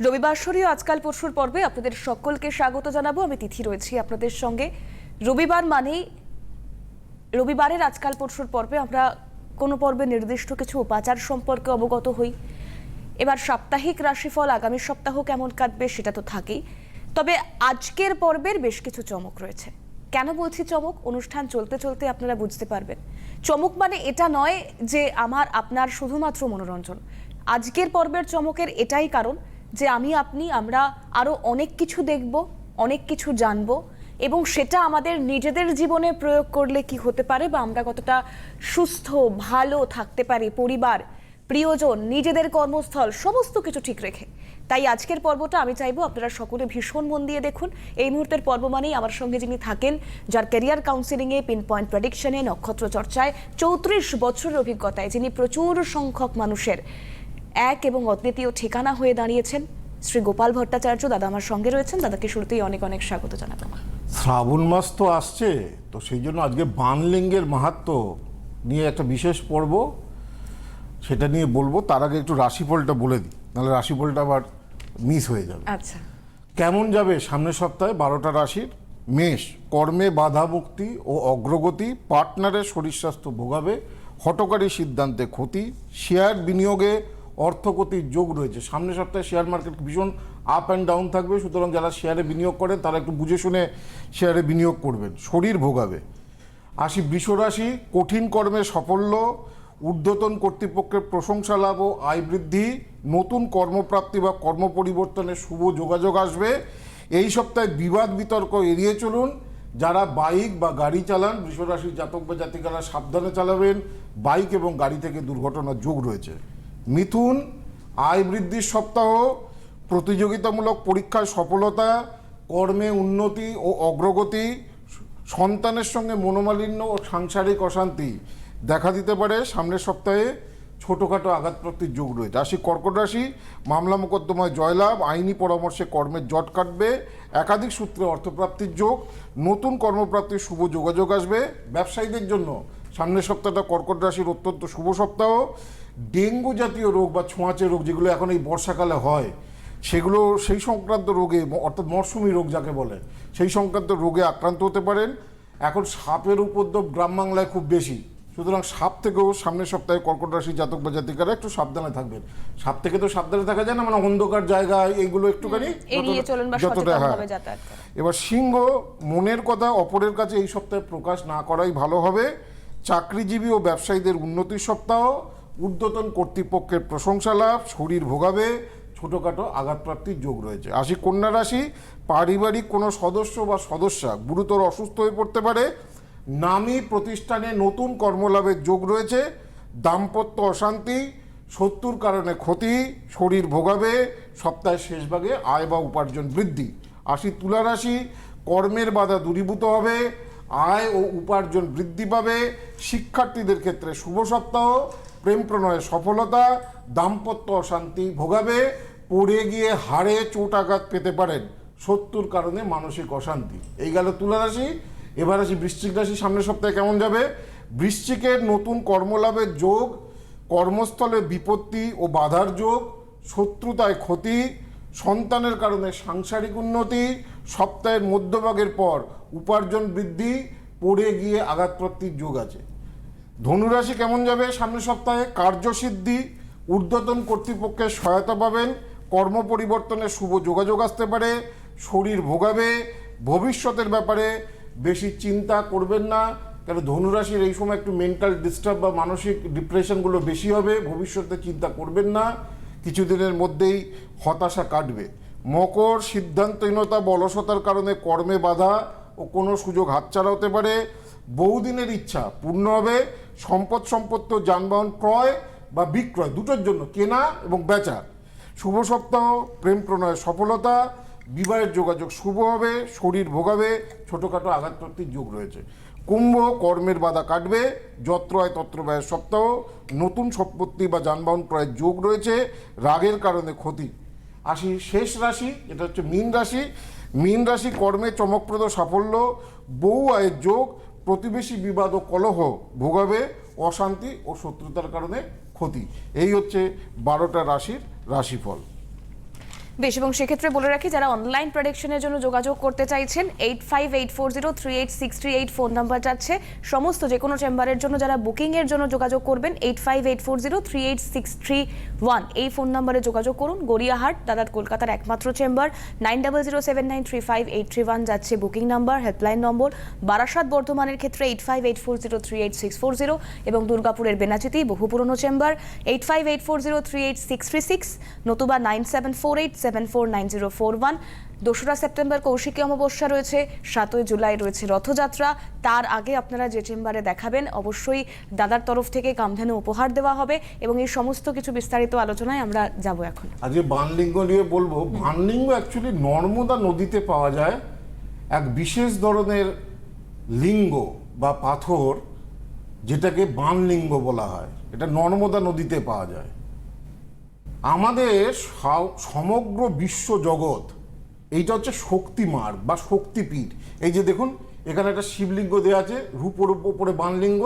রবিবাসরীয় আজকাল পরশুর পর্বে আপনাদের সকলকে স্বাগত জানাব। আমি তিথি রয়েছি আপনাদের সঙ্গে। রবিবার মানেই রবিবারের আজকাল পরশুর পর্বে আমরা কোনো পর্বে নির্দিষ্ট কিছু উপাচার সম্পর্কে অবগত হই। এবার সাপ্তাহিক রাশিফল আগামী সপ্তাহ কেমন কাটবে সেটা তো থাকেই। তবে আজকের পর্বের বেশ কিছু চমক রয়েছে। কেন বলছি চমক? অনুষ্ঠান চলতে চলতে আপনারা বুঝতে পারবেন। চমক মানে এটা নয় যে আমার, আপনার শুধুমাত্র মনোরঞ্জন। আজকের পর্বের চমকের এটাই কারণ যে আমি, আপনি, আমরা আরও অনেক কিছু দেখব, অনেক কিছু জানব এবং সেটা আমাদের নিজেদের জীবনে প্রয়োগ করলে কি হতে পারে বা আমরা কতটা সুস্থ, ভালো থাকতে পারি, পরিবার, প্রিয়জন, নিজেদের কর্মস্থল, সমস্ত কিছু ঠিক রেখে। তাই আজকের পর্বটা আমি চাইব আপনারা সকলে ভীষণ মন দিয়ে দেখুন। এই মুহূর্তের পর্ব মানেই আমার সঙ্গে যিনি থাকেন, যার ক্যারিয়ার কাউন্সিলিংয়ে পিন পয়েন্ট প্রেডিকশনে নক্ষত্র চর্চায় চৌত্রিশ বছরের অভিজ্ঞতায়, যিনি প্রচুর সংখ্যক মানুষের এক এবং অদ্বিতীয় ঠিকানা হয়ে দাঁড়িয়েছেন শ্রী গোপাল ভট্টাচার্য। দাদা আমার সঙ্গে রয়েছেন। দাদাকে শুরুতেই অনেক অনেক স্বাগত জানাব। শ্রাবণ মাস তো আসছে তো সেই জন্য আজকে বানলিঙ্গের মাহাত্ম নিয়ে একটা বিশেষ পর্ব সেটা নিয়ে বলব। তার আগে একটু রাশিফলটা বলে দিই নাহলে রাশিফলটা আবার মিস হয়ে যাবে। আচ্ছা। কেমন যাবে সামনের সপ্তাহে? বারোটা রাশির মেষ কর্মে বাধা মুক্তি ও অগ্রগতি পার্টনারের শরীর স্বাস্থ্য ভোগাবে হটকারী সিদ্ধান্তে ক্ষতি শেয়ার বিনিয়োগে অর্থগতির যোগ রয়েছে। সামনের সপ্তাহে শেয়ার মার্কেট ভীষণ আপ অ্যান্ড ডাউন থাকবে। সুতরাং যারা শেয়ারে বিনিয়োগ করেন, তারা একটু বুঝে শুনে শেয়ারে বিনিয়োগ করবেন। শরীর ভোগাবে। আসি বৃষ রাশি, কঠিন কর্মে সাফল্য, ঊর্ধ্বতন কর্তৃপক্ষের প্রশংসা লাভ ও আয় বৃদ্ধি, নতুন কর্মপ্রাপ্তি বা কর্ম পরিবর্তনের শুভ যোগাযোগ আসবে। এই সপ্তাহে বিবাদ বিতর্ক এড়িয়ে চলুন। যারা বাইক বা গাড়ি চালান বৃষরাশির জাতক বা জাতিকারা সাবধানে চালাবেন। বাইক এবং গাড়ি থেকে দুর্ঘটনার যোগ রয়েছে। মিথুন, আয় বৃদ্ধির সপ্তাহ, প্রতিযোগিতামূলক পরীক্ষায় সফলতা, কর্মে উন্নতি ও অগ্রগতি, সন্তানের সঙ্গে মনোমালিন্য ও সাংসারিক অশান্তি। দেখা দিতে পারে সামনের সপ্তাহে ছোটোখাটো আঘাতপ্রাপ্তির যোগ রয়েছে। রাশি কর্কট রাশি, মামলা মোকদ্দমায় জয়লাভ, আইনি পরামর্শে কর্মের জট কাটবে, একাধিক সূত্রে অর্থপ্রাপ্তির যোগ, নতুন কর্মপ্রাপ্তির শুভ যোগাযোগ আসবে। ব্যবসায়ীদের জন্য সামনের সপ্তাহটা কর্কট রাশির অত্যন্ত শুভ সপ্তাহ। ডেঙ্গু জাতীয় রোগ বা ছোঁয়াচে রোগ যেগুলো এখন এই বর্ষাকালে হয় সেগুলো সেই সংক্রান্ত রোগে অর্থাৎ মরশুমি রোগ যাকে বলে সেই সংক্রান্ত রোগে আক্রান্ত হতে পারেন। এখন সাপের উপদ্রব গ্রাম বাংলায় খুব বেশি। সুতরাং সাপ থেকেও সামনের সপ্তাহে কর্কট রাশি জাতক বা জাতিকারা একটু সাবধানে থাকবেন। সাপ থেকে তো সাবধানে থাকা যায় না মানে অন্ধকার জায়গায় এইগুলো একটুখানি যতটা- হ্যাঁ। এবার সিংহ মনের কথা অপরের কাছে এই সপ্তাহে প্রকাশ না করাই ভালো হবে। চাকরিজীবী ও ব্যবসায়ীদের উন্নতির সপ্তাহ ঊর্ধ্বতন কর্তৃপক্ষের প্রশংসা লাভ, শরীর ভোগাবে, ছোটোখাটো আঘাতপ্রাপ্তির যোগ রয়েছে। আশি কন্যা রাশি, পারিবারিক কোনো সদস্য বা সদস্যা গুরুতর অসুস্থ হয়ে পড়তে পারে। নামী প্রতিষ্ঠানে নতুন কর্মলাভের যোগ রয়েছে। দাম্পত্য অশান্তি, শত্রুর কারণে ক্ষতি, শরীর ভোগাবে, সপ্তাহের শেষ ভাগে আয় বা উপার্জন বৃদ্ধি। আশি তুলা রাশি, কর্মের বাধা দূরীভূত হবে, আয় ও উপার্জন বৃদ্ধি পাবে। শিক্ষার্থীদের ক্ষেত্রে শুভ সপ্তাহ প্রেম প্রণয়ে সফলতা, দাম্পত্য অশান্তি ভোগাবে, পড়ে গিয়ে হাড়ে চোট আঘাত পেতে পারেন। শত্রুর কারণে মানসিক অশান্তি। এই গেল তুলা রাশি এবার আসি বৃশ্চিক রাশি, সামনের সপ্তাহে কেমন যাবে? বৃশ্চিকের নতুন কর্মলাভের যোগ, কর্মস্থলে বিপত্তি ও বাধার যোগ, শত্রুতায় ক্ষতি, সন্তানের কারণে সাংসারিক উন্নতি, সপ্তাহের মধ্যভাগের পর উপার্জন বৃদ্ধি, পড়ে গিয়ে আঘাতপ্রাপ্তির যোগ আছে। ধনুরাশি কেমন যাবে? সামনের সপ্তাহে কার্যসিদ্ধি ঊর্ধ্বতন কর্তৃপক্ষের সহায়তা পাবেন। কর্ম পরিবর্তনের শুভ যোগাযোগ আসতে পারে, শরীর ভোগাবে, ভবিষ্যতের ব্যাপারে বেশি চিন্তা করবেন না। কারণ ধনুরাশির এই সময় একটু মেন্টাল ডিস্টার্ব বা মানসিক ডিপ্রেশনগুলো বেশি হবে, ভবিষ্যতে চিন্তা করবেন না। কিছুদিনের মধ্যেই হতাশা কাটবে। মকর সিদ্ধান্তহীনতা বলসতার কারণে কর্মে বাধা ও কোনো সুযোগ হাতছাড়া হতে পারে। বহুদিনের ইচ্ছা, পূর্ণ হবে, সম্পদ সম্পত্ত, যানবাহন ক্রয় বা বিক্রয়, দুটোর জন্য, কেনা এবং বেচা। শুভ সপ্তাহ, প্রেম প্রণয়ে সফলতা, বিবাহের যোগাযোগ শুভ হবে, শরীর ভোগাবে, ছোটোখাটো আঘাত প্রাপ্তির যোগ রয়েছে। কুম্ভ, কর্মের বাধা কাটবে, যত্র আয় তত্র ব্যয়ের সপ্তাহ, নতুন সম্পত্তি বা যানবাহন ক্রয়ের যোগ রয়েছে, রাগের কারণে ক্ষতি। আসি, শেষ রাশি এটা হচ্ছে মীন রাশি। মীন রাশি কর্মে চমকপ্রদ সাফল্য বহু আয়ের যোগ প্রতিবেশী বিবাদ ও কলহ ভোগাবে অশান্তি ও শত্রুতার কারণে ক্ষতি। এই হচ্ছে বারোটা রাশির রাশিফল। বেশ, এবং সেক্ষেত্রে বলে রাখি, যারা অনলাইন প্রোডাকশনের জন্য যোগাযোগ করতে চাইছেন eight five eight four zero three eight six three eight phone number যাচ্ছে। সমস্ত যে কোনো চেম্বারের জন্য যারা বুকিংয়ের জন্য যোগাযোগ করবেন eight five eight four zero three eight six three one এই ফোন নাম্বারে যোগাযোগ করুন। গড়িয়াহাট, দাদার কলকাতার একমাত্র chamber nine double zero seven nine three five eight three one যাচ্ছে booking number helpline number. Barasat বর্ধমানের ক্ষেত্রে eight five eight four zero three eight six four zero এবং দুর্গাপুরের বেনাচিতি বহু পুরনো chamber eight five eight four zero three eight six three six নতুবা nine seven four eight seven four nine zero four one দোসরা September Kaushiki Amavasya রয়েছে সাতই জুলাই রয়েছে রথযাত্রা তার আগে আপনারা যে চেম্বারে দেখাবেন অবশ্যই দাদার তরফ থেকে কামধেনু উপহার দেওয়া হবে এবং এই সমস্ত কিছু বিস্তারিত আলোচনায় আমরা যাব এখন আজকে বানলিঙ্গ নিয়ে বলব বানলিঙ্গ অ্যাকচুয়ালি নর্মদা নদীতে পাওয়া যায় এক বিশেষ ধরনের লিঙ্গ বা পাথর যেটাকে বানলিঙ্গ বলা হয় এটা নর্মদা নদীতে পাওয়া যায় আমাদের সমগ্র বিশ্ব জগৎ এইটা হচ্ছে শক্তিমার্গ বা শক্তিপীঠ। এই যে দেখুন এখানে একটা শিবলিঙ্গ দেওয়া আছে রূপোর ওপরে বানলিঙ্গ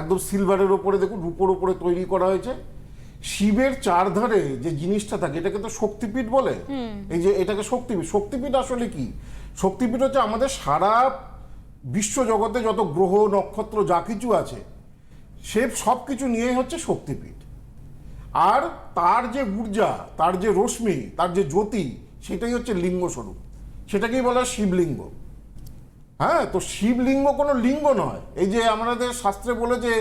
একদম সিলভারের ওপরে দেখুন রূপোর ওপরে তৈরি করা হয়েছে। শিবের চারধারে যে জিনিসটা থাকে এটাকে তো শক্তিপীঠ বলে। এই যে এটাকে শক্তিপীঠ শক্তিপীঠ আসলে কি? শক্তিপীঠ হচ্ছে আমাদের সারা বিশ্ব জগতে যত গ্রহ নক্ষত্র যা কিছু আছে সে সব কিছু নিয়েই হচ্ছে শক্তিপীঠ। আর তার যে ঊর্জা, তার যে রশ্মি, তার যে জ্যোতি, সেটাই হচ্ছে লিঙ্গ স্বরূপ। সেটাকেই বলা হয় শিবলিঙ্গ। হ্যাঁ তো শিবলিঙ্গ কোনো লিঙ্গ নয়। এই যে আমাদের শাস্ত্রে বলে যে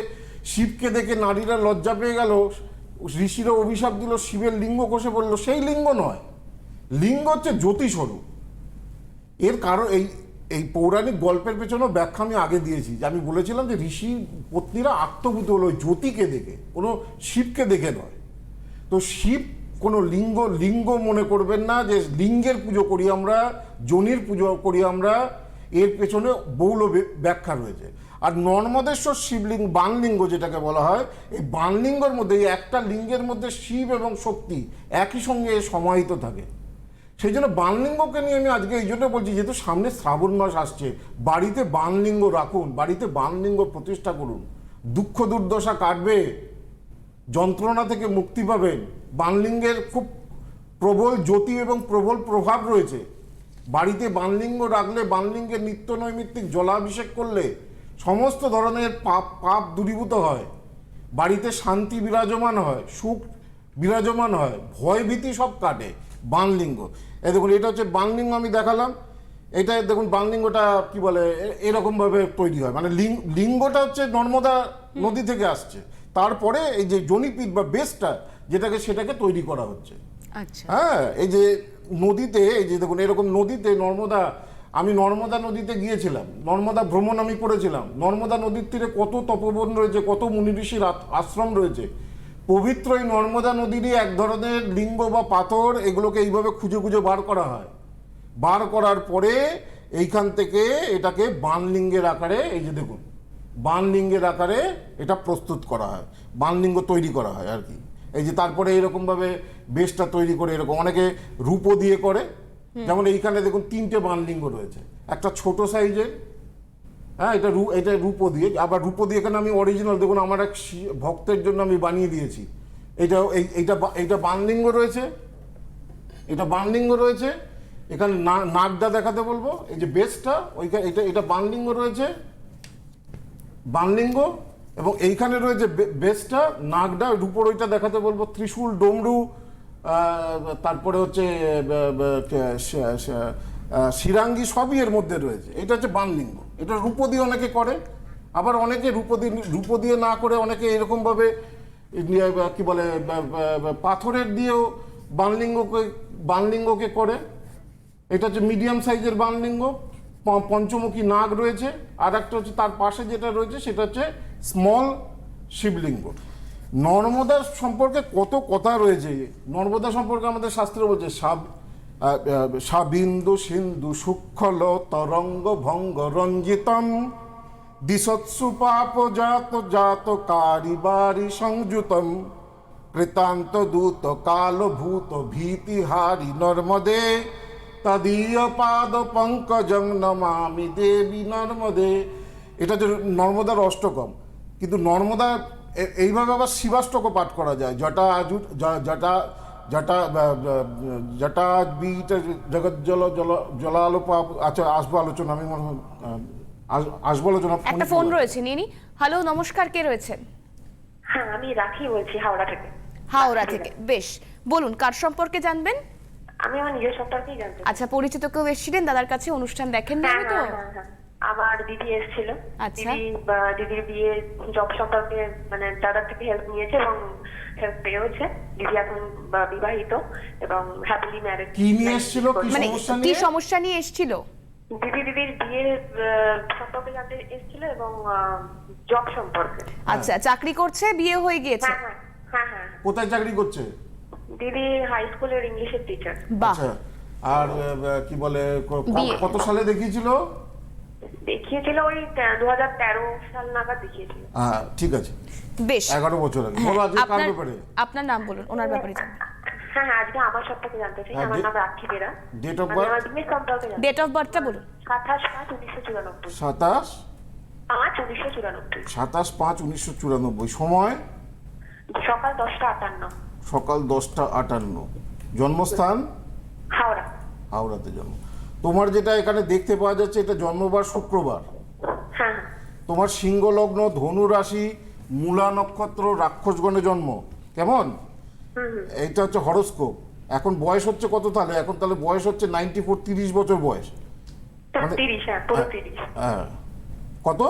শিবকে দেখে নারীরা লজ্জা পেয়ে গেল, ঋষিরা অভিশাপ দিল, শিবের লিঙ্গ কষে বলল সেই লিঙ্গ নয়। লিঙ্গ হচ্ছে জ্যোতি স্বরূপ। এর কারণ, এই এই পৌরাণিক গল্পের পেছনেও ব্যাখ্যা আমি আগে দিয়েছি, যে আমি বলেছিলাম যে ঋষি পত্নীরা আত্মভূত হলো জ্যোতিকে দেখে, কোনো শিবকে দেখে নয়। তো শিব কোনো লিঙ্গ লিঙ্গ মনে করবেন না যে লিঙ্গের পুজো করি আমরা, জনির পুজো করি আমরা, এর পেছনে বহুল ব্যাখ্যা রয়েছে। আর নর্মদেশ্বর শিবলিঙ্গ, বানলিঙ্গ যেটাকে বলা হয়, এই বানলিঙ্গর মধ্যে, এই একটা লিঙ্গের মধ্যে শিব এবং শক্তি একই সঙ্গে সমাহিত থাকে। সেই জন্য বানলিঙ্গকে নিয়ে আমি আজকে এই জন্য বলছি, যেহেতু সামনে শ্রাবণ মাস আসছে, বাড়িতে বানলিঙ্গ রাখুন, বাড়িতে বানলিঙ্গ প্রতিষ্ঠা করুন। দুঃখ দুর্দশা কাটবে যন্ত্রণা থেকে মুক্তি পাবেন। বানলিঙ্গের খুব প্রবল জ্যোতি এবং প্রবল প্রভাব রয়েছে। বাড়িতে বানলিঙ্গ রাখলে বানলিঙ্গের নিত্য নৈমিত্তিক জলাভিষেক করলে সমস্ত ধরনের পাপ পাপ দূরীভূত হয়। বাড়িতে শান্তি বিরাজমান হয়, সুখ বিরাজমান হয়, ভয় ভীতি সব কাটে বানলিঙ্গ। এই দেখুন, এটা হচ্ছে বানলিঙ্গ আমি দেখালাম। এটা দেখুন, বানলিঙ্গটা কি বলে এরকমভাবে তৈরি হয়। মানে লিঙ্গ লিঙ্গটা হচ্ছে নর্মদা নদী থেকে আসছে। তারপরে এই যে জনিপীঠ বা বেসটা যেটাকে সেটাকে তৈরি করা হচ্ছে। আচ্ছা। হ্যাঁ এই যে নদীতে এই যে দেখুন এরকম নদীতে নর্মদা আমি নর্মদা নদীতে গিয়েছিলাম। নর্মদা ভ্রমণ আমি করেছিলাম। নর্মদা নদীর তীরে কত তপবন রয়েছে কত মুনি ঋষির আশ্রম রয়েছে। পবিত্র এই নর্মদা নদীরই এক ধরনের লিঙ্গ বা পাথর এগুলোকে এইভাবে খুঁজে খুঁজে বার করা হয়। বার করার পরে এইখান থেকে এটাকে বানলিঙ্গের আকারে এই যে দেখুন বানলিঙ্গের আকারে এটা প্রস্তুত করা হয়, বানলিঙ্গ তৈরি করা হয় আর কি। এই যে তারপরে এরকমভাবে বেশটা তৈরি করে এরকম, অনেকে রূপো দিয়ে করে। যেমন এইখানে দেখুন তিনটে বানলিঙ্গ রয়েছে, একটা ছোট সাইজের হ্যাঁ এটা রূ, এটা রূপো দিয়ে, আবার রূপো দিয়ে এখানে আমি অরিজিনাল দেখুন আমার এক ভক্তের জন্য আমি বানিয়ে দিয়েছি। এটা, এই, এইটা এইটা বানলিঙ্গ রয়েছে, এটা বানলিঙ্গ রয়েছে, এখানে নাকটা দেখাতে বলব, এই যে বেসটা ওইখানে এটা এটা বানলিঙ্গ রয়েছে। বানলিঙ্গ এবং এইখানে রয়েছে বেসটা নাকডা রূপোর ওইটা দেখাতে বলব, ত্রিশূল, ডমরু তারপরে হচ্ছে শিরাঙ্গি সবই এর মধ্যে রয়েছে। এটা হচ্ছে বানলিঙ্গ এটা রূপো দিয়ে অনেকে করে, আবার অনেকে রূপো দিয়ে রূপো দিয়ে না করে অনেকে এরকমভাবে কি বলে পাথরের দিয়েও বানলিঙ্গকে বানলিঙ্গকে করে। এটা হচ্ছে মিডিয়াম সাইজের বানলিঙ্গ পঞ্চমুখী নাগ রয়েছে, আর একটা হচ্ছে তার পাশে যেটা রয়েছে, সেটা হচ্ছে স্মল শিবলিঙ্গ। নর্মদা সম্পর্কে কত কথা রয়েছে? নর্মদা সম্পর্কে আমাদের শাস্ত্রে বলছে, সাব সাবিন্দু সিন্ধু সুক্ষল তরঙ্গ ভঙ্গ রঞ্জিতম। দিশৎসু জাত কারিবারি সংযুতম। কৃতান্ত দূত কাল ভূত ভীতি হারি নর্মদে। তদীয় পাদ পঙ্কজং নমামি দেবী নর্মদে। এটা যে নর্মদার অষ্টকম কিন্তু নর্মদা এইভাবে আবার শিবাষ্টকও পাঠ করা যায়। জটা আজু জটা জটা জটা বীট জগৎ জল জল জলালো পাপ আচ্ছা আসব আলোচনা আমি মনে আস- আসব আলোচনা একটা ফোন রয়েছে নিয়ে নি হ্যালো নমস্কার কে রয়েছেন? হ্যাঁ আমি রাখি বলছি হাওড়া থেকে। হাওড়া থেকে বেশ। বলুন কার সম্পর্কে জানবেন? আমি আমার নিজের সম্পর্কেই জানতে। আচ্ছা পরিচিত কেউ এসেছিলেন দাদার কাছে অনুষ্ঠান দেখেন আমি তো। আমার দিদি এসেছিল আচ্ছা। দিদি দিদির বিয়ে জব সম্পর্কে মানে দাদার থেকে হেল্প নিয়েছে এবং হেল্প পেয়েওছে দিদি এখন বিবাহিত এবং হ্যাপিলি ম্যারেড কি নিয়ে এসেছিল? মানে সমস্যা কি নিয়ে? সমস্যা নিয়ে এসেছিল দিদি দিদির বিয়ে সম্পর্কে জানতে এসেছিল এবং জব সম্পর্কে আচ্ছা চাকরি করছে বিয়ে হয়ে গিয়েছে হ্যাঁ হ্যাঁ হ্যাঁ হ্যাঁ কোথায় চাকরি করছে দিদি হাই স্কুলের ইংলিশের টিচার বাহ। আচ্ছা আর কি বলে। কত সালে দেখিয়েছিল? দেখিয়েছিল ওই দু হাজার তেরো সাল নাগাদ দেখিয়েছিল। হ্যাঁ ঠিক আছে। বেশ। এগারো বছর আগে। হ্যাঁ, বলো আজকে কার আপনার ব্যাপারে? আপনার নাম বলুন ওনার ব্যাপারে জানতে হ্যাঁ হ্যাঁ আজকে আমার সম্পর্কে জানতে চাই। হ্যাঁ, আমার নাম রাখি বেরা জানতে ডেট অফ বার্থটা বলুন। সাতাশ পাঁচ উনিশশো চুরানব্বই। সাতাশ? পাঁচ উনিশশো চুরানব্বই। সাতাশ পাঁচ উনিশশো চুরানব্বই। সময়? সকাল দশটা আটান্ন। সকাল দশটা আটান্ন। জন্মস্থান? হাওড়া। হাওড়াতে জন্ম। তোমার যেটা এখানে দেখতে পাওয়া যাচ্ছে এটা জন্মবার শুক্রবার। হ্যাঁ হ্যাঁ। তোমার সিংহ লগ্ন ধনু রাশি মূলা নক্ষত্র রাক্ষসগণে জন্ম। কেমন? এটা হচ্ছে হরস্কোপ। এখন বয়স হচ্ছে কত তাহলে? এখন তাহলে বয়স হচ্ছে নাইনটি ফোর তিরিশ বছর বয়স। মানে- হ্যাঁ হ্যাঁ কত?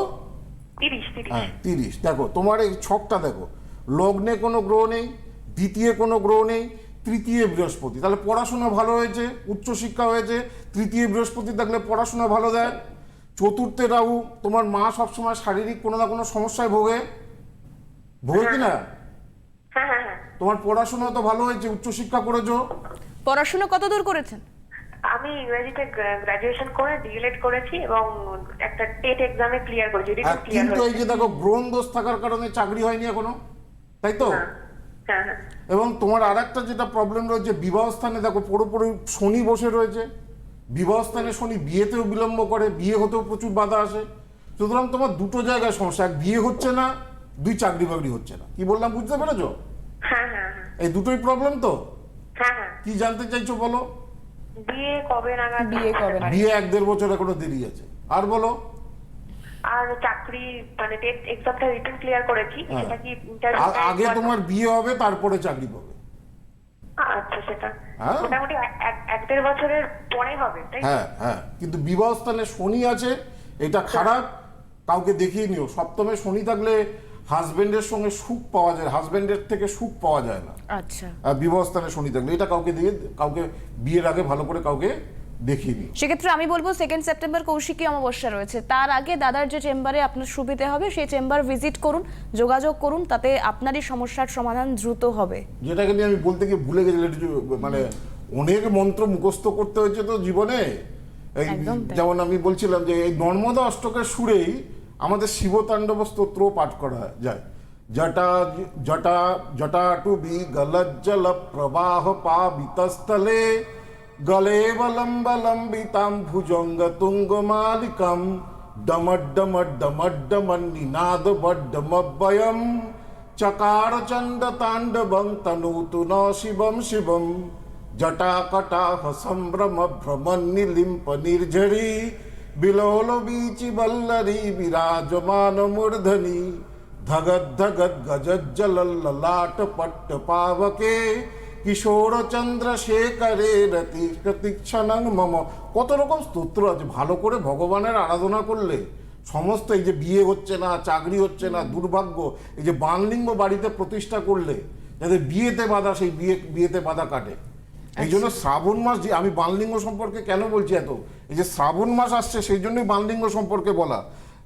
হ্যাঁ তিরিশ। দেখো তোমার এই ছকটা দেখো। লগ্নে কোনো গ্রহ নেই? দ্বিতীয় কোনো গ্রহ নেই তৃতীয় বৃহস্পতি। তাহলে পড়াশোনা ভালো হয়েছে উচ্চশিক্ষা হয়েছে তৃতীয় বৃহস্পতি থাকলে পড়াশোনা ভালো দেয়। চতুর্থে রাহু তোমার মা সবসময় শারীরিক কোনো না কোনো সমস্যায় ভোগে। ভোগে কি না হ্যাঁ হ্যাঁ হ্যাঁ। তোমার পড়াশোনা তো ভালো হয়েছে উচ্চশিক্ষা করেছ। পড়াশোনা কত দূর করেছেন? আমি ইংরেজিতে গ্রাজুয়েশন করে ডিএলএড করেছি এবং একটা টেট এক্সামে ক্লিয়ার করেছি। কিন্তু এই হয়েছে। যে দেখো গ্রহণ দোষ থাকার কারণে চাকরি হয়নি এখনও। তাই তো? হ্যাঁ হ্যাঁ হ্যাঁ এবং তোমার আর একটা যেটা প্রবলেম রয়েছে বিবাহ স্থানে দেখো পুরোপুরি শনি বসে রয়েছে। বিবাহ স্থানে শনি বিয়েতেও বিলম্ব করে বিয়ে হতেও প্রচুর বাধা আসে। সুতরাং তোমার দুটো জায়গায় সমস্যা এক বিয়ে হচ্ছে না দুই চাকরি বাকরি হচ্ছে না। কি বললাম বুঝতে পেরেছ? হ্যাঁ হ্যাঁ হ্যাঁ। এই দুটোই প্রবলেম তো? হ্যাঁ হ্যাঁ। কি জানতে চাইছো বলো? বিয়ে কবে নাগাদ? বিয়ে কবে বিয়ে এক দেড় বছর এখনও দেরি আছে। আর বলো? আর চাকরি মানে টেট এক্সামটা রিটেন ক্লিয়ার করেছি। হ্যাঁ। সেটা কি ইন্টারভিউ আগে তোমার বিয়ে হবে তারপরে চাকরি পাবে। আচ্ছা সেটা হ্যাঁ। মোটামুটি এক- দেড় বছরের পরে হবে তাই হ্যাঁ হ্যাঁ। কিন্তু বিবাহ স্থানে শনি আছে এটা খারাপ কাউকে দেখিয়ে নিও। সপ্তমে শনি থাকলে হাজবেন্ডের সঙ্গে সুখ পাওয়া যায় হাজবেন্ডের থেকে সুখ পাওয়া যায় না। আচ্ছা। আর বিবাহ স্থানে শনি থাকলে এটা কাউকে দিয়ে কাউকে বিয়ের আগে ভালো করে কাউকে দেখিয়ে নিও সেক্ষেত্রে আমি বলব সেকেন্ড সেপ্টেম্বর কৌশিকী অমাবস্যা রয়েছে। তার আগে দাদার যে চেম্বারে আপনার সুবিধে হবে সেই চেম্বার ভিজিট করুন যোগাযোগ করুন তাতে আপনারই সমস্যার সমাধান দ্রুত হবে। যেটাকে নিয়ে আমি বলতে গিয়ে ভুলে গেছিলাম মানে অনেক মন্ত্র মুখস্থ করতে হয়েছে তো জীবনে। যেমন আমি বলছিলাম যে এই নর্মদা অষ্টকের সুরেই আমাদের শিবতাণ্ডব স্তোত্র পাঠ করা যায়। জটা জটা জটাটুবি গলজ্জল প্রবাহ পাবিতস্থলে। গলেবলম্বলম্বিতাম ভুজঙ্গ তুঙ্গ মালিকম ডমড্ডমড্ডমড্ডমন্নিনাদ বড্ডমব্বয়ম চকার চণ্ড তাণ্ডবং তনূতু ন শিবম শিবম জটাকটাহ সম্ভ্রম ভ্রমন্নিলিম্প নির্ঝরি বিলোল বীচি বল্লরি বিরাজমান মূর্ধনি ধগদ ধগদ গজজ্জলল্লাট পট্ট পাবকে কিশোর চন্দ্রশেখরে রতি প্রতীক্ষণং মম। কত রকম স্তোত্র আছে ভালো করে ভগবানের আরাধনা করলে। সমস্ত এই যে বিয়ে হচ্ছে না চাকরি হচ্ছে না দুর্ভাগ্য এই যে বানলিঙ্গ বাড়িতে প্রতিষ্ঠা করলে যাদের বিয়েতে বাধা সেই বিয়ে বিয়েতে বাধা কাটে। এই জন্য শ্রাবণ মাস যে আমি বানলিঙ্গ সম্পর্কে কেন বলছি এত? এই যে শ্রাবণ মাস আসছে সেই জন্যই বানলিঙ্গ সম্পর্কে বলা।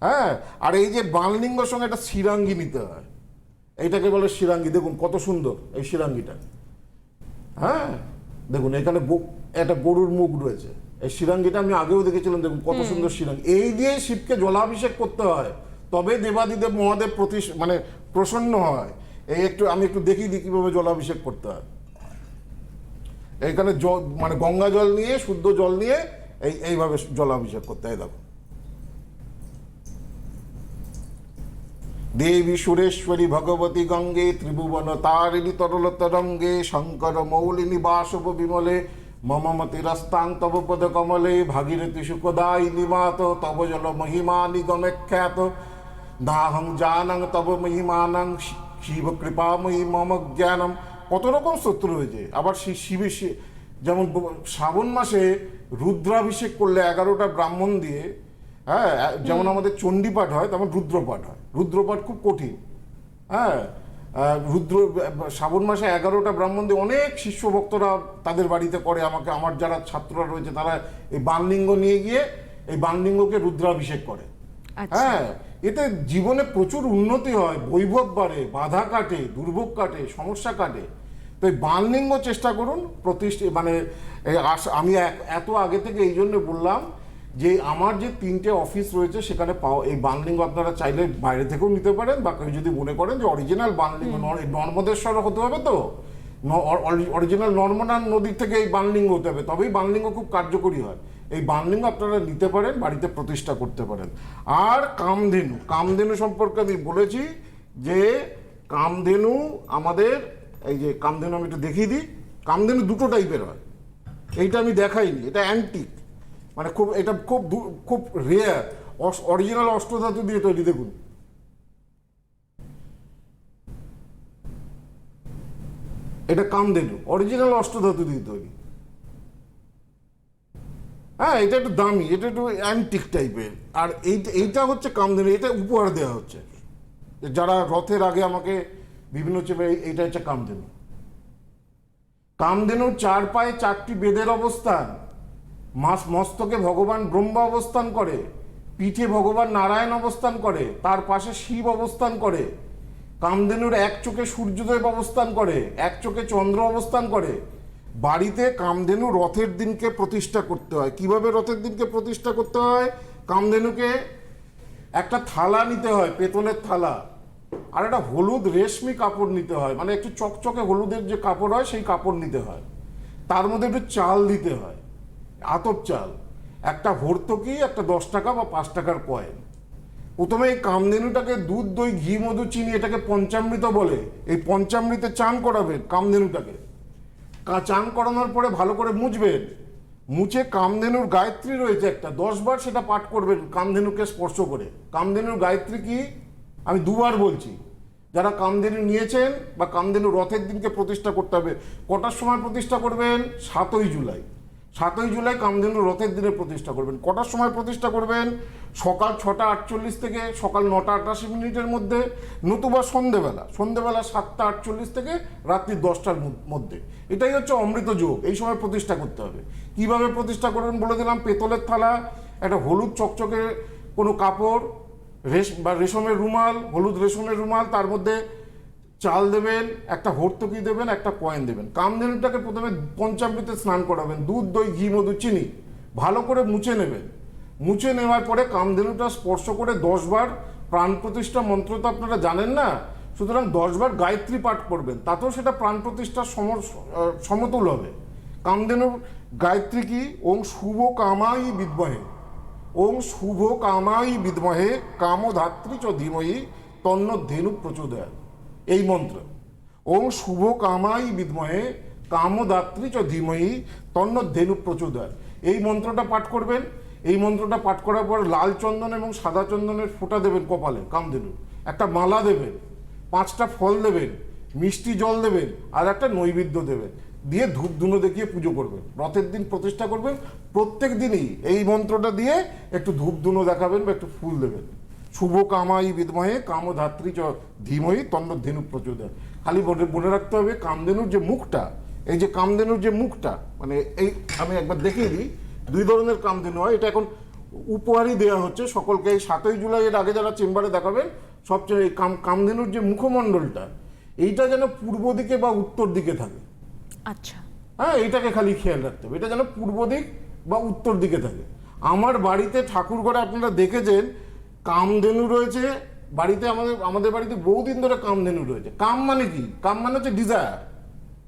হ্যাঁ? আর এই যে বানলিঙ্গর সঙ্গে একটা শিরাঙ্গি নিতে হয়। এইটাকে বলে শিরাঙ্গি। দেখুন কত সুন্দর এই শিরাঙ্গিটা। হ্যাঁ? দেখুন এখানে একটা গরুর মুখ রয়েছে। এই শিরাঙ্গিটা আমি আগেও দেখেছিলাম দেখুন কত সুন্দর শিরাঙ্গি। এই দিয়ে শিবকে জলাভিষেক করতে হয়। তবে দেবাদিদেব মহাদেব প্রতি মানে প্রসন্ন হয়। এই একটু আমি একটু দেখি দিই কীভাবে জলাভিষেক করতে হয়। এইখানে জল মানে গঙ্গা জল নিয়ে শুদ্ধ জল নিয়ে এই এইভাবে জলাভিষেক করতে হয় দেখো। দেবী সুরেশ্বরী ভগবতী গঙ্গে, ত্রিভুবন তারিণী তরল তরঙ্গে শঙ্কর মৌলিনী বাসব বিমলে মম মতিরস্তাং তব পদ কমলে, ভাগীরথী সুখদাই নিমাত তব জল মহিমা নিগমে খ্যাত। নাহং জানং তব মহিমানং শিব কৃপাময়ী মম জ্ঞানম। কত রকম স্তোত্র রয়েছে আবার শি- শিবে যেমন শ্রাবণ মাসে রুদ্রাভিষেক করলে এগারোটা ব্রাহ্মণ দিয়ে হ্যাঁ যেমন আমাদের চণ্ডীপাঠ হয় তেমন রুদ্রপাঠ হয়। রুদ্রপাঠ খুব কঠিন। হ্যাঁ রুদ্র শ্রাবণ মাসে এগারোটা ব্রাহ্মণ দিয়ে অনেক শিষ্য ভক্তরা তাদের বাড়িতে করে আমাকে আমার যারা ছাত্ররা রয়েছে তারা এই বানলিঙ্গ নিয়ে গিয়ে এই বানলিঙ্গকে রুদ্রাভিষেক করে। আচ্ছা। হ্যাঁ এতে জীবনে প্রচুর উন্নতি হয় বৈভব বাড়ে বাধা কাটে দুর্ভোগ কাটে সমস্যা কাটে। তো এই বানলিঙ্গ চেষ্টা করুন প্রতিষ্ঠ মানে আমি এত আগে থেকে এই জন্য বললাম যে আমার যে তিনটে অফিস রয়েছে সেখানে পাওয়া এই বানলিঙ্গ আপনারা চাইলে বাইরে থেকেও নিতে পারেন বা কেউ যদি মনে করেন যে অরিজিনাল বানলিঙ্গ নর- নর্মদেশ্বর হতে হবে তো? অরিজিনাল নর্মদা নদীর থেকে এই বানলিঙ্গ হতে হবে তবেই বানলিঙ্গ খুব কার্যকরী হয়। এই বানলিঙ্গ আপনারা নিতে পারেন বাড়িতে প্রতিষ্ঠা করতে পারেন। আর কামধেনু কামধেনু সম্পর্কে আমি বলেছি যে কামধেনু আমাদের এই যে কামধেনু আমি একটু দেখিয়ে দিই কামধেনু দুটো টাইপের হয়। এইটা আমি দেখাইনি এটা অ্যান্টিক মানে খুব, এটা খুব খুব রেয়ার অরিজিনাল অষ্টধাতু দিয়ে তৈরি, দেখুন। এটা কামধেনু অরিজিনাল অষ্টধাতু দিয়ে তৈরি। হ্যাঁ এটা একটু দামি, এটা একটু অ্যান্টিক টাইপের আর এইটা এইটা হচ্ছে কামধেনু এটা উপহার দেওয়া হচ্ছে। যারা রথের আগে আমাকে বিভিন্ন চেপে এইটা হচ্ছে কামধেনু কামধেনুর চার পায়ে চারটি বেদের অবস্থান। মাস মস্তকে ভগবান ব্রহ্মা অবস্থান করে, পিঠে ভগবান নারায়ণ অবস্থান করে, তার পাশে শিব অবস্থান করে, কামধেনুর এক চোখে সূর্যদেব অবস্থান করে, এক চোখে চন্দ্র অবস্থান করে। বাড়িতে কামধেনু রথের দিনকে প্রতিষ্ঠা করতে হয়। কীভাবে রথের দিনকে প্রতিষ্ঠা করতে হয়? কামধেনুকে একটা থালা নিতে হয়, পেতলের থালা। আর একটা হলুদ রেশমি কাপড় নিতে হয়। মানে একটু চকচকে হলুদের যে কাপড় হয়, সেই কাপড় নিতে হয়। তার মধ্যে একটু চাল দিতে হয়। আতপ চাল, একটা ভর্তুকি একটা দশ টাকা বা পাঁচ টাকার কয়েন। প্রথমে এই কামধেনুটাকে দুধ, দই, ঘি, মধু, চিনি, এটাকে পঞ্চামৃত বলে। এই পঞ্চামৃতে চান করাবেন কামধেনুটাকে। চান করানোর পরে ভালো করে মুছবেন। মুছে কামধেনুর গায়ত্রী রয়েছে একটা। দশ বার সেটা পাঠ করবেন কামধেনুকে স্পর্শ করে। কামধেনুর গায়ত্রী কি? আমি দুবার বলছি। যারা কামধেনু নিয়েছেন বা কামধেনু রথের দিনকে প্রতিষ্ঠা করতে হবে, কটার সময় প্রতিষ্ঠা করবেন? সাতই জুলাই। সাতই জুলাই কামধেনু রথের দিনে প্রতিষ্ঠা করবেন। কটার সময় প্রতিষ্ঠা করবেন? সকাল ছটা আটচল্লিশ থেকে সকাল নটা আটাশি মিনিটের মধ্যে, নতুবা সন্ধেবেলা সন্ধেবেলা সাতটা আটচল্লিশ থেকে রাত্রি দশটার মধ্যে। এটাই হচ্ছে অমৃত যোগ, এই সময় প্রতিষ্ঠা করতে হবে। কীভাবে প্রতিষ্ঠা করবেন বলে দিলাম, পেতলের থালা, একটা হলুদ চকচকে কোনো কাপড়, রেশ, বা রেশমের রুমাল, হলুদ রেশমের রুমাল, তার মধ্যে চাল দেবেন, একটা ভর্তুকি দেবেন, একটা কয়েন দেবেন। কামধেনুটাকে প্রথমে পঞ্চামৃতে স্নান করাবেন। দুধ, দই, ঘি, মধু, চিনি। ভালো করে মুছে নেবেন। মুছে নেওয়ার পরে কামধেনুটা স্পর্শ করে দশবার প্রাণ প্রতিষ্ঠা মন্ত্র তো আপনারা জানেন না? সুতরাং দশবার গায়ত্রী পাঠ করবেন। তাতেও সেটা প্রাণ প্রতিষ্ঠার সম সমতুল হবে। কামধেনুর গায়ত্রী কি? ওং শুভ কামাই বিদ্মহে। ওং শুভ কামাই বিদ্মহে কামধাত্রী চ ধীমহি, তন্ন ধেনু প্রচোদয়াৎ এই মন্ত্র। ওং শুভ কামাই বিদ্মহে, কামদাত্রী চ ধীমহি, তন্ন ধেনু প্রচোদয়াৎ এই মন্ত্রটা পাঠ করবেন। এই মন্ত্রটা পাঠ করার পর লাল চন্দন এবং সাদা চন্দনের ফোঁটা দেবেন কপালে, কামধেনু। একটা মালা দেবেন, পাঁচটা ফল দেবেন, মিষ্টি জল দেবেন, আর একটা নৈবেদ্য দেবেন। দিয়ে ধূপ ধুনো দেখিয়ে পুজো করবেন। রথের দিন প্রতিষ্ঠা করবেন। প্রত্যেক দিনই এই মন্ত্রটা দিয়ে একটু ধূপ ধুনো দেখাবেন বা একটু ফুল দেবেন। শুভ কামাই বিদমহে কামধাত্রী চ ধীমহি তন্ন ধেনু প্রচোদয় খালি মনে মনে রাখতে হবে কামধেনুর যে মুখটা এই যে কামধেনুর যে মুখটা মানে এই আমি একবার দেখিয়ে দিই দুই ধরনের কামধেনু হয়। এটা এখন উপহারই দেওয়া হচ্ছে সকলকে এই সাতই জুলাই এর আগে যারা চেম্বারে দেখাবেন সবচেয়ে এই কাম কামধেনুর যে মুখমণ্ডলটা এইটা যেন পূর্ব দিকে বা উত্তর দিকে থাকে। আচ্ছা। হ্যাঁ এইটাকে খালি খেয়াল রাখতে হবে। এটা যেন পূর্ব দিক বা উত্তর দিকে থাকে। আমার বাড়িতে ঠাকুর ঘরে আপনারা দেখেছেন কামধেনু রয়েছে, বাড়িতে আমাদের আমাদের বাড়িতে বহুদিন ধরে কামধেনু রয়েছে। কাম মানে কি? কাম মানে হচ্ছে ডিজায়ার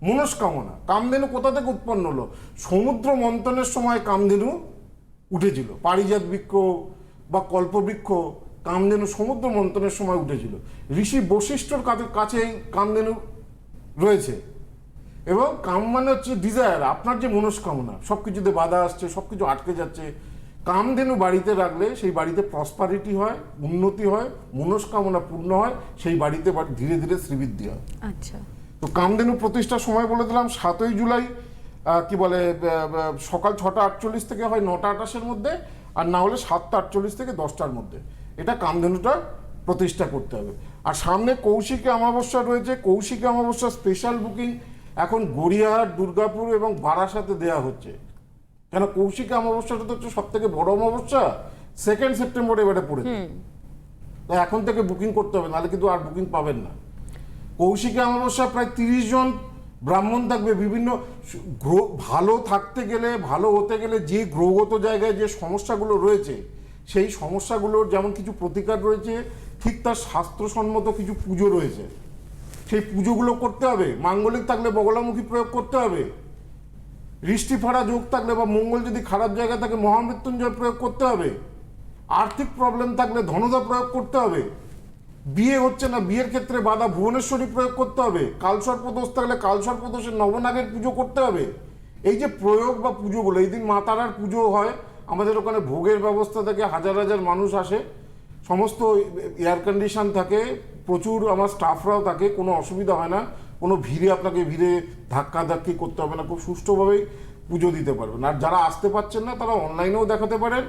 মনস্কামনা। কামধেনু কোথা থেকে উৎপন্ন হলো? সমুদ্র মন্থনের সময় কামধেনু উঠেছিল। পারিজাত বৃক্ষ বা কল্পবৃক্ষ কামধেনু সমুদ্র মন্থনের সময় উঠেছিল। ঋষি বশিষ্ঠর কাছে এই কামধেনু রয়েছে। এবং কাম মানে হচ্ছে ডিজায়ার আপনার যে মনস্কামনা সব কিছুতে বাধা আসছে সব কিছু আটকে যাচ্ছে কামধেনু বাড়িতে রাখলে সেই বাড়িতে প্রসপারিটি হয় উন্নতি হয় মনস্কামনা পূর্ণ হয় সেই বাড়িতে ধীরে ধীরে শ্রীবৃদ্ধি হয়। আচ্ছা। তো কামধেনু প্রতিষ্ঠার সময় বলে দিলাম সাতই জুলাই কি বলে সকাল ছটা আটচল্লিশ থেকে হয় নটা আটাশের মধ্যে আর না হলে সাতটা আটচল্লিশ থেকে দশটার মধ্যে। এটা কামধেনুটা প্রতিষ্ঠা করতে হবে। আর সামনে কৌশিকী অমাবস্যা রয়েছে কৌশিকী অমাবস্যা স্পেশাল বুকিং এখন গড়িয়াহাট দুর্গাপুর এবং বারাসাতে দেয়া হচ্ছে। কেন কৌশিকী অমাবস্যাটা তো হচ্ছে সব থেকে বড় অমাবস্যা? সেকেন্ড সেপ্টেম্বর এবারে পড়ে তো এখন থেকে বুকিং করতে হবে নাহলে কিন্তু আর বুকিং পাবেন না। কৌশিকী অমাবস্যা প্রায় তিরিশ জন ব্রাহ্মণ থাকবে বিভিন্ন ভালো থাকতে গেলে ভালো হতে গেলে যে গ্রহগত জায়গায় যে সমস্যাগুলো রয়েছে সেই সমস্যাগুলোর যেমন কিছু প্রতিকার রয়েছে ঠিক তার শাস্ত্রসম্মত কিছু পুজো রয়েছে। সেই পুজোগুলো করতে হবে মাঙ্গলিক থাকলে বগলামুখী প্রয়োগ করতে হবে। বৃষ্টি ফাড়া যোগ থাকলে বা মঙ্গল যদি খারাপ জায়গা থাকে, মহামৃত্যুঞ্জয় প্রয়োগ করতে হবে। আর্থিক প্রবলেম থাকলে ধনদা প্রয়োগ করতে হবে। বিয়ে হচ্ছে না, বিয়ের ক্ষেত্রে বাধা, ভুবনেশ্বরী প্রয়োগ করতে হবে। কালসর্প দোষ থাকলে কালসর্প দোষের নবনাগের পুজো করতে হবে। এই যে প্রয়োগ বা পুজোগুলো এই দিন মা তারার পুজো হয়। আমাদের ওখানে ভোগের ব্যবস্থা থাকে, হাজার হাজার মানুষ আসে। সমস্ত এয়ার কন্ডিশন থাকে, প্রচুর আমার স্টাফরাও থাকে, কোনো অসুবিধা হয় না। কোনো ভিড়ে আপনাকে ভিড়ে ধাক্কা ধাক্কি করতে হবে না খুব সুষ্ঠুভাবেই পুজো দিতে পারবেন। আর যারা আসতে পারছেন না তারা অনলাইনেও দেখাতে পারেন।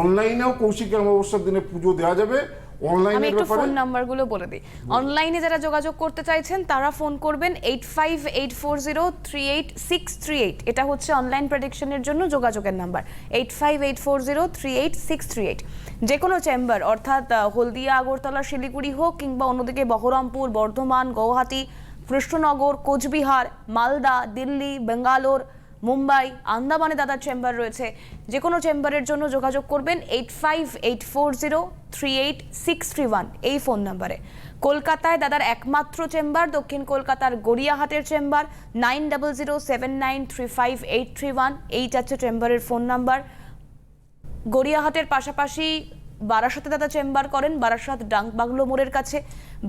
অনলাইনেও কৌশিকী অমাবস্যার দিনে পুজো দেওয়া যাবে। আমি অনলাইনের একটু ফোন নাম্বারগুলো বলে দিই। অনলাইনে যারা যোগাযোগ করতে চাইছেন তারা ফোন করবেন eight five eight four zero three eight six three eight এটা হচ্ছে অনলাইন প্রেডিকশনের জন্য যোগাযোগের number eight five eight four zero three eight six three eight যে কোনো চেম্বার অর্থাৎ হলদিয়া আগরতলা শিলিগুড়ি হোক কিংবা অন্যদিকে বহরমপুর বর্ধমান গৌহাটি কৃষ্ণনগর, কোচবিহার, মালদা, দিল্লি, বেঙ্গালোর, মুম্বাই, আন্দামানে দাদার চেম্বার রয়েছে। যে কোনো চেম্বারের জন্য যোগাযোগ করবেন eight five eight four zero three eight six three one, এই ফোন নাম্বারে। কলকাতায় দাদার একমাত্র চেম্বার, দক্ষিণ কলকাতার গড়িয়াহাটের chamber, nine double zero seven nine three five eight three one এই চারটে চেম্বারের ফোন নাম্বার। গড়িয়াহাটের পাশাপাশি বারাসতে দাদা চেম্বার করেন। বারাসত ডাংবাংলো মোড়ের কাছে।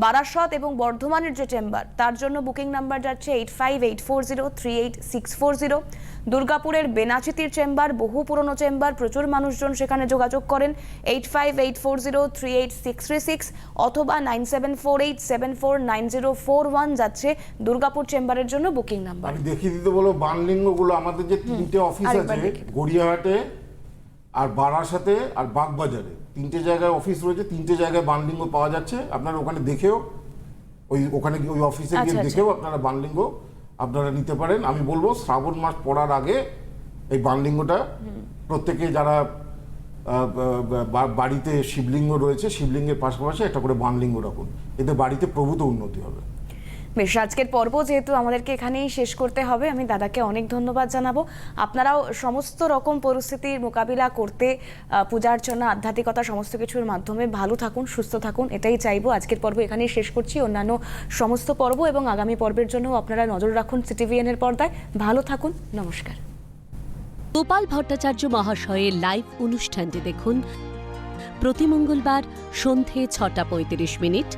বারাসত এবং বর্ধমানের যে চেম্বার তার জন্য বুকিং নাম্বার যাচ্ছে eight five eight four zero three eight six four zero. দুর্গাপুরের বেনাচিতির চেম্বার বহু পুরনো চেম্বার প্রচুর মানুষজন সেখানে যোগাযোগ করেন। Eight five eight four zero three eight six three six অথবা nine seven four eight seven four nine zero four one যাচ্ছে দুর্গাপুর চেম্বারের জন্য বুকিং নাম্বার। আমি দেখিয়ে দিতে বলো বানলিঙ্গগুলো আমাদের যে তিনটে অফিস আছে গড়িয়াহাটে আর বারাসাতে আর বাগবাজারে। তিনটে জায়গায় অফিস রয়েছে তিনটে জায়গায় বানলিঙ্গ পাওয়া যাচ্ছে। আপনারা ওখানে দেখেও ওই ওখানে গিয়ে ওই অফিসে আচ্ছা, গিয়ে আচ্ছা। দেখেও আপনারা বানলিঙ্গ আপনারা নিতে পারেন। আমি বলব শ্রাবণ মাস পড়ার আগে এই বানলিঙ্গটা প্রত্যেকে যারা বাড়িতে শিবলিঙ্গ রয়েছে শিবলিঙ্গের পাশাপাশি একটা করে বানলিঙ্গ রাখুন। এতে বাড়িতে প্রভূত উন্নতি হবে। বেশ আজকের পর্ব যেহেতু আমাদেরকে এখানেই শেষ করতে হবে আমি দাদাকে অনেক ধন্যবাদ জানাব। আপনারাও সমস্ত রকম পরিস্থিতির মোকাবিলা করতে আহ, পূজা অর্চনা আধ্যাত্মিকতা সমস্ত কিছুর মাধ্যমে ভালো থাকুন সুস্থ থাকুন এটাই চাইব। আজকের পর্ব এখানেই শেষ করছি। অন্যান্য সমস্ত পর্ব এবং আগামী পর্বের জন্য আপনারা নজর রাখুন সিটিভিএনের পর্দায়। ভালো থাকুন নমস্কার। গোপাল ভট্টাচার্য মহাশয়ের লাইভ অনুষ্ঠানটি দেখুন প্রতি মঙ্গলবার সন্ধে ছটা পঁয়ত্রিশ মিনিট।